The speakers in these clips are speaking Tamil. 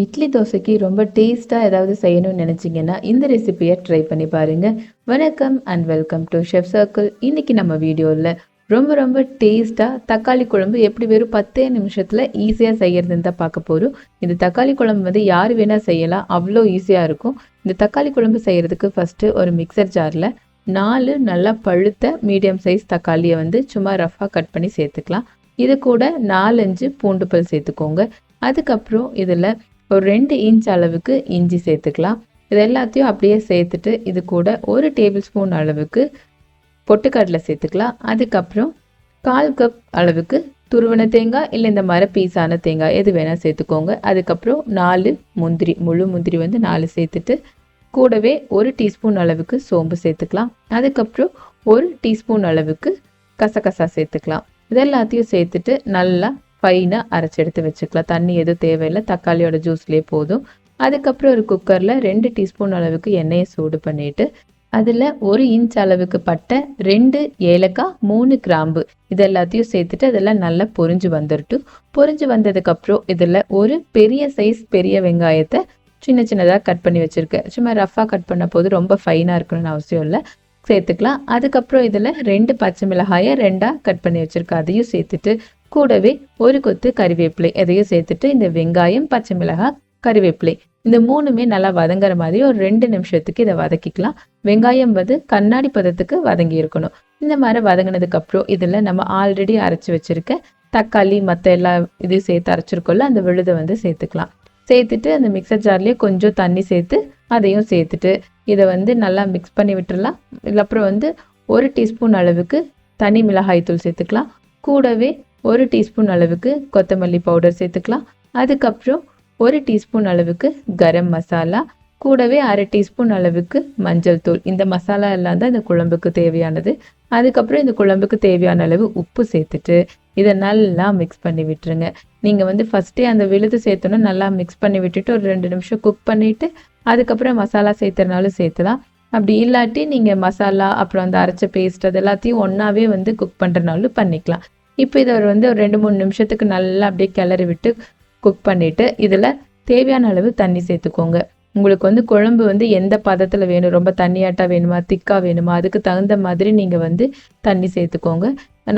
இட்லி தோசைக்கு ரொம்ப டேஸ்ட்டாக ஏதாவது செய்யணும்னு நினச்சிங்கன்னா இந்த ரெசிபியை ட்ரை பண்ணி பாருங்கள் வணக்கம் and welcome to chef circle இன்றைக்கி நம்ம வீடியோவில் ரொம்ப ரொம்ப டேஸ்ட்டாக தக்காளி குழம்பு எப்படி வெறும் பத்தே நிமிஷத்தில் ஈஸியாக செய்யறதுன்னு தான் பார்க்க போகிறோம் இந்த தக்காளி குழம்பு வந்து யார் வேணால் செய்யலாம் அவ்வளோ ஈஸியாக இருக்கும். இந்த தக்காளி குழம்பு செய்கிறதுக்கு ஃபஸ்ட்டு ஒரு மிக்சர் ஜாரில் நாலு நல்லா பழுத்த மீடியம் சைஸ் தக்காளியை வந்து சும்மா ரஃபாக கட் பண்ணி சேர்த்துக்கலாம். இது கூட நாலஞ்சு பூண்டு பல் சேர்த்துக்கோங்க. அதுக்கப்புறம் இதில் ஒரு ரெண்டு இன்ச் அளவுக்கு இஞ்சி சேர்த்துக்கலாம். இது எல்லாத்தையும் அப்படியே சேர்த்துட்டு இது கூட ஒரு டேபிள் ஸ்பூன் அளவுக்கு பொட்டுக்கடலை சேர்த்துக்கலாம். அதுக்கப்புறம் கால் கப் அளவுக்கு துருவன தேங்காய் இல்லை இந்த மர பீஸான தேங்காய் எது வேணால் சேர்த்துக்கோங்க. அதுக்கப்புறம் நாலு முந்திரி முழு முந்திரி வந்து நாலு சேர்த்துட்டு கூடவே ஒரு டீஸ்பூன் அளவுக்கு சோம்பு சேர்த்துக்கலாம். அதுக்கப்புறம் ஒரு டீஸ்பூன் அளவுக்கு கசகசா சேர்த்துக்கலாம். இது எல்லாத்தையும் சேர்த்துட்டு நல்லா ஃபைனாக அரைச்சி எடுத்து வச்சுக்கலாம். தண்ணி எதுவும் தேவையில்லை. தக்காளியோட ஜூஸ்லேயே போதும். அதுக்கப்புறம் ஒரு குக்கரில் ரெண்டு டீஸ்பூன் அளவுக்கு எண்ணெயை சூடு பண்ணிவிட்டு அதில் ஒரு இன்ச் அளவுக்கு பட்டை ரெண்டு ஏலக்காய் மூணு கிராம்பு இது எல்லாத்தையும் சேர்த்துட்டு அதெல்லாம் நல்லா பொரிஞ்சு வந்துடட்டும் பொரிஞ்சு வந்ததுக்கப்புறம் இதில் ஒரு பெரிய சைஸ் பெரிய வெங்காயத்தை சின்ன சின்னதாக கட் பண்ணி வச்சுருக்கேன். சும்மா ரஃபாக கட் பண்ண போது ரொம்ப ஃபைனாக இருக்கணும்னு அவசியம் இல்லை. சேர்த்துக்கலாம். அதுக்கப்புறம் இதில் ரெண்டு பச்சை மிளகாயை ரெண்டாக கட் பண்ணி வச்சுருக்கேன். அதையும் சேர்த்துட்டு கூடவே ஒரு கொத்து கறிவேப்பிலை எதையும் சேர்த்துட்டு இந்த வெங்காயம் பச்சை மிளகாய் கறிவேப்பிலை இந்த மூணுமே நல்லா வதங்குற மாதிரி ஒரு ரெண்டு நிமிஷத்துக்கு இதை வதக்கிக்கலாம். வெங்காயம் வந்து கண்ணாடி பதத்துக்கு வதங்கி இருக்கணும். இந்த மாதிரி வதங்கினதுக்கு அப்புறம் இதில் நம்ம ஆல்ரெடி அரைச்சி வச்சிருக்க தக்காளி மற்ற எல்லா இதையும் சேர்த்து அரைச்சிருக்கோம்ல அந்த விழுதை வந்து சேர்த்துக்கலாம். சேர்த்துட்டு அந்த மிக்சர் ஜார்லேயே கொஞ்சம் தண்ணி சேர்த்து அதையும் சேர்த்துட்டு இதை வந்து நல்லா மிக்ஸ் பண்ணி விட்டுறலாம். இதுக்கப்புறம் வந்து ஒரு டீஸ்பூன் அளவுக்கு தனி மிளகாய் தூள் சேர்த்துக்கலாம். கூடவே ஒரு டீஸ்பூன் அளவுக்கு கொத்தமல்லி பவுடர் சேர்த்துக்கலாம். அதுக்கப்புறம் ஒரு டீஸ்பூன் அளவுக்கு கரம் மசாலா கூடவே அரை டீஸ்பூன் அளவுக்கு மஞ்சள் தூள். இந்த மசாலா எல்லாம் தான் இந்த குழம்புக்கு தேவையானது. அதுக்கப்புறம் இந்த குழம்புக்கு தேவையான அளவு உப்பு சேர்த்துட்டு இதை நல்லா மிக்ஸ் பண்ணி விட்டுருங்க. நீங்கள் வந்து ஃபஸ்ட்டே அந்த விழுது சேர்த்தோன்னா நல்லா மிக்ஸ் பண்ணி விட்டுட்டு ஒரு ரெண்டு நிமிஷம் குக் பண்ணிவிட்டு அதுக்கப்புறம் மசாலா சேர்த்துறனாலும் சேர்த்துலாம். அப்படி இல்லாட்டி நீங்கள் மசாலா அப்புறம் அந்த அரைச்ச பேஸ்ட் அது எல்லாத்தையும் ஒன்றாவே வந்து குக் பண்ணுறனாலும் பண்ணிக்கலாம். இப்போ இதை வந்து ஒரு ரெண்டு மூணு நிமிஷத்துக்கு நல்லா அப்படியே கிளறி விட்டு குக் பண்ணிவிட்டு இதில் தேவையான அளவு தண்ணி சேர்த்துக்கோங்க. உங்களுக்கு வந்து குழம்பு வந்து எந்த பதத்தில் வேணும் ரொம்ப தண்ணியாட்டாக வேணுமா திக்காக வேணுமா அதுக்கு தகுந்த மாதிரி நீங்கள் வந்து தண்ணி சேர்த்துக்கோங்க.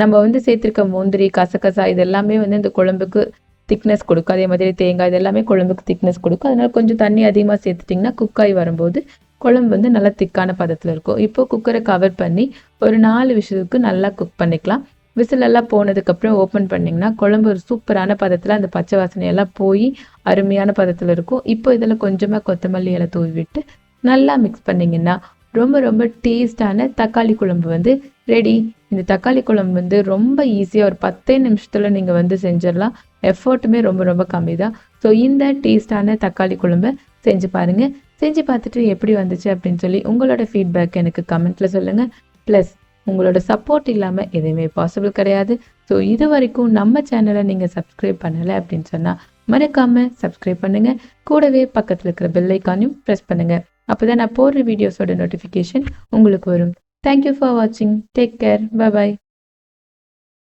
நம்ம வந்து சேர்த்துருக்க முந்திரி கசகசா இதெல்லாமே வந்து இந்த குழம்புக்கு திக்னஸ் கொடுக்கும். அதே மாதிரி தேங்காய் இதெல்லாமே குழம்புக்கு திக்னஸ் கொடுக்கும். அதனால் கொஞ்சம் தண்ணி அதிகமாக சேர்த்துட்டிங்கன்னா குக்காய் வரும்போது குழம்பு வந்து நல்லா திக்கான பதத்தில் இருக்கும். இப்போ குக்கரை கவர் பண்ணி ஒரு நாலு விஷயத்துக்கு நல்லா குக் பண்ணிக்கலாம். விசில் எல்லாம் போனதுக்கப்புறம் ஓப்பன் பண்ணிங்கன்னா குழம்பு ஒரு சூப்பரான பதத்தில் அந்த பச்சை வாசனையெல்லாம் போய் அருமையான பதத்தில் இருக்கும். இப்போ இதில் கொஞ்சமாக கொத்தமல்லி இலை தூவி விட்டு நல்லா மிக்ஸ் பண்ணிங்கன்னா ரொம்ப ரொம்ப டேஸ்டான தக்காளி குழம்பு வந்து ரெடி இந்த தக்காளி குழம்பு வந்து ரொம்ப ஈஸியாக ஒரு பத்தே நிமிஷத்தில் நீங்கள் வந்து செஞ்சிடலாம். எஃபர்ட்டுமே ரொம்ப ரொம்ப கம்மி தான் ஸோ இந்த டேஸ்டான தக்காளி குழம்பை செஞ்சு பாருங்கள் செஞ்சு பார்த்துட்டு எப்படி வந்துச்சு அப்படின்னு சொல்லி உங்களோட ஃபீட்பேக் எனக்கு கமெண்ட்டில் சொல்லுங்கள் ப்ளஸ் உங்களோட சப்போர்ட் இல்லாமல் எதுவுமே பாசிபிள் கிடையாது. ஸோ இது வரைக்கும் நம்ம சேனலை நீங்கள் சப்ஸ்கிரைப் பண்ணலை அப்படின்னு சொன்னால் மறக்காமல் சப்ஸ்கிரைப் பண்ணுங்கள் கூடவே பக்கத்தில் இருக்கிற பெல்லைக்கானையும் ப்ரெஸ் பண்ணுங்கள் அப்போ தான் நான் போடுற வீடியோஸோட நோட்டிஃபிகேஷன் உங்களுக்கு வரும். தேங்க்யூ ஃபார் வாட்சிங் டேக் கேர் பாய்